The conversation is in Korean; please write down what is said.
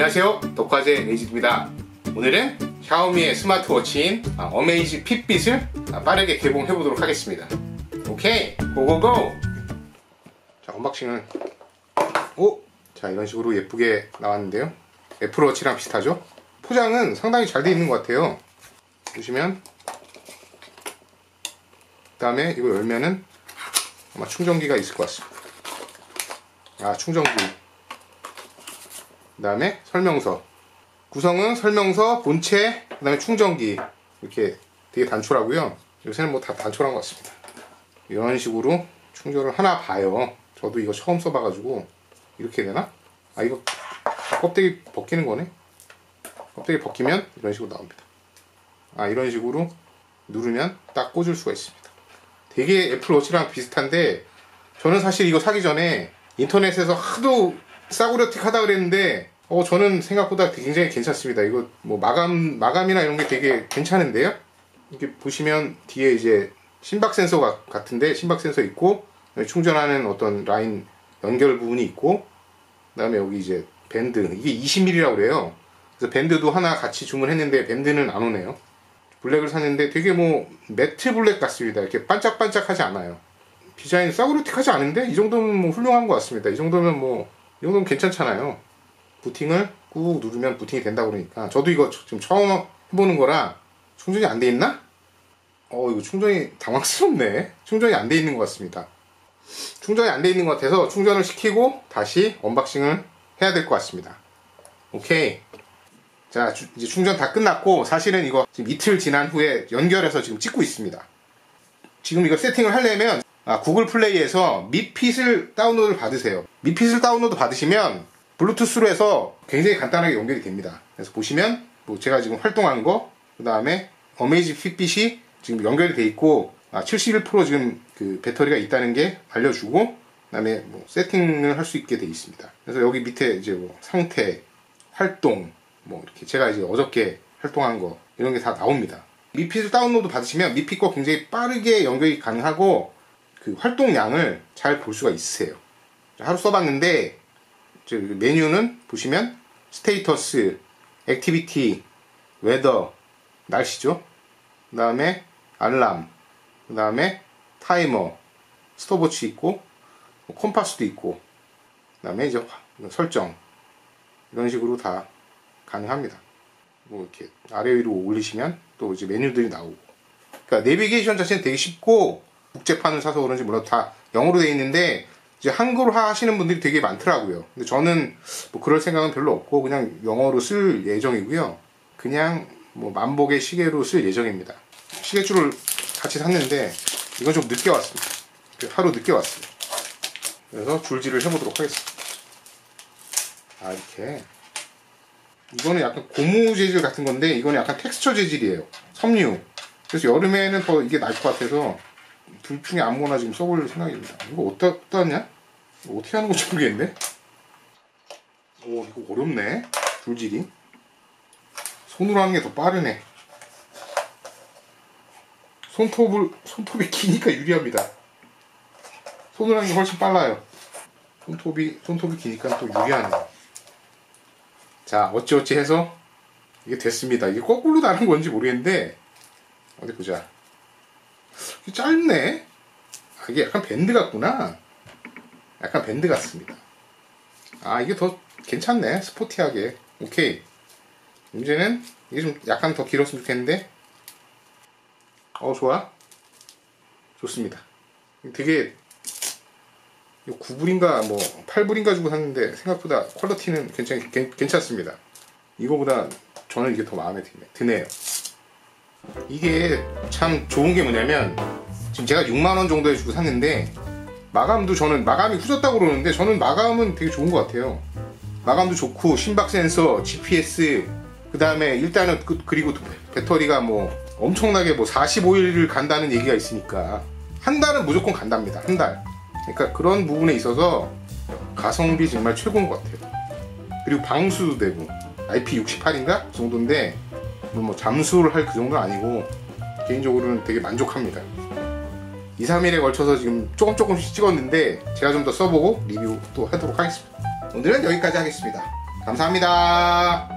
안녕하세요. 독화제 레이지입니다. 오늘은 샤오미의 스마트워치인 아, 어메이지 핏빛을 아, 빠르게 개봉해 보도록 하겠습니다. 오케이 고고고! 자 언박싱은 오! 자 이런 식으로 예쁘게 나왔는데요. 애플워치랑 비슷하죠? 포장은 상당히 잘 돼 있는 것 같아요. 보시면 그 다음에 이거 열면은 아마 충전기가 있을 것 같습니다. 아 충전기 그 다음에 설명서. 구성은 설명서, 본체, 그 다음에 충전기. 이렇게 되게 단촐하고요. 요새는 뭐 다 단촐한 것 같습니다. 이런 식으로 충전을 하나 봐요. 저도 이거 처음 써봐가지고. 이렇게 되나? 아 이거 껍데기 벗기는 거네? 껍데기 벗기면 이런 식으로 나옵니다. 아 이런 식으로 누르면 딱 꽂을 수가 있습니다. 되게 애플워치랑 비슷한데 저는 사실 이거 사기 전에 인터넷에서 하도 싸구려틱 하다 그랬는데 어 저는 생각보다 굉장히 괜찮습니다. 이거 뭐 마감 마감이나 이런 게 되게 괜찮은데요. 이렇게 보시면 뒤에 이제 심박 센서 같은데 심박 센서 있고 충전하는 어떤 라인 연결 부분이 있고 그다음에 여기 이제 밴드 이게 20mm라고 그래요. 그래서 밴드도 하나 같이 주문했는데 밴드는 안 오네요. 블랙을 샀는데 되게 뭐 매트 블랙 같습니다. 이렇게 반짝반짝하지 않아요. 디자인 싸구려틱하지 않은데 이 정도면 뭐 훌륭한 것 같습니다. 이 정도면 뭐 이 정도면 괜찮잖아요. 부팅을 꾹 누르면 부팅이 된다고 그러니까 저도 이거 지금 처음 해보는 거라 충전이 안 돼 있나? 어 이거 충전이 당황스럽네. 충전이 안 돼 있는 것 같습니다. 충전이 안 돼 있는 것 같아서 충전을 시키고 다시 언박싱을 해야 될 것 같습니다. 오케이. 자, 주, 이제 충전 다 끝났고, 사실은 이거 지금 이틀 지난 후에 연결해서 지금 찍고 있습니다. 지금 이거 세팅을 하려면 아, 구글 플레이에서 미핏을 다운로드 받으세요. 미핏을 다운로드 받으시면 블루투스로 해서 굉장히 간단하게 연결이 됩니다. 그래서 보시면 뭐 제가 지금 활동한 거, 그 다음에 어메이지 핏빛이 지금 연결이 돼 있고 아, 71% 지금 그 배터리가 있다는 게 알려주고 그다음에 뭐 세팅을 할 수 있게 돼 있습니다. 그래서 여기 밑에 이제 뭐 상태, 활동, 뭐 이렇게 제가 이제 어저께 활동한 거 이런 게 다 나옵니다. 미핏을 다운로드 받으시면 미핏과 굉장히 빠르게 연결이 가능하고 그 활동량을 잘 볼 수가 있으세요. 하루 써봤는데 메뉴는 보시면 스테이터스, 액티비티, 웨더, 날씨죠. 그 다음에 알람, 그 다음에 타이머, 스톱워치 있고 콤파스도 있고 그 다음에 이제 설정 이런 식으로 다 가능합니다. 뭐 이렇게 아래 위로 올리시면 또 이제 메뉴들이 나오고 그러니까 내비게이션 자체는 되게 쉽고 국제판을 사서 그런지 몰라도 다 영어로 되어 있는데 이제 한글화 하시는 분들이 되게 많더라고요. 근데 저는 뭐 그럴 생각은 별로 없고 그냥 영어로 쓸 예정이고요. 그냥 뭐 만복의 시계로 쓸 예정입니다. 시계줄을 같이 샀는데 이건 좀 늦게 왔습니다. 하루 늦게 왔어요. 그래서 줄질을 해보도록 하겠습니다. 아 이렇게 이거는 약간 고무 재질 같은 건데 이거는 약간 텍스처 재질이에요. 섬유. 그래서 여름에는 더 이게 나을 것 같아서 둘 중에 아무거나 지금 써볼 생각입니다. 이거 어디다 따냐? 어떻게 하는 건지 모르겠네. 오, 이거 어렵네. 줄질이. 손으로 하는 게 더 빠르네. 손톱을, 손톱이 기니까 유리합니다. 손으로 하는 게 훨씬 빨라요. 손톱이, 손톱이 기니까 또 유리하네. 자, 어찌어찌 해서 이게 됐습니다. 이게 거꾸로 다른 건지 모르겠는데, 어디 보자. 짧네. 아, 이게 약간 밴드 같구나. 약간 밴드 같습니다. 아 이게 더 괜찮네. 스포티하게. 오케이. 문제는 이게 좀 약간 더 길었으면 좋겠는데. 어 좋아. 좋습니다. 되게 9불인가 뭐 8불인가 주고 샀는데 생각보다 퀄리티는 괜찮, 괜찮습니다. 이거보다 저는 이게 더 마음에 드네요. 이게 참 좋은 게 뭐냐면 지금 제가 6만원 정도에 주고 샀는데 마감도 저는 마감이 후졌다고 그러는데 저는 마감은 되게 좋은 것 같아요. 마감도 좋고 심박 센서, GPS 그 다음에 일단은 그, 리고 배터리가 뭐 엄청나게 뭐 45일을 간다는 얘기가 있으니까 한 달은 무조건 간답니다. 한 달. 그러니까 그런 부분에 있어서 가성비 정말 최고인 것 같아요. 그리고 방수도 되고 IP68인가? 그 정도인데 뭐 잠수를 할 그 정도는 아니고 개인적으로는 되게 만족합니다. 2, 3일에 걸쳐서 지금 조금 조금씩 찍었는데 제가 좀 더 써보고 리뷰 또 하도록 하겠습니다. 오늘은 여기까지 하겠습니다. 감사합니다.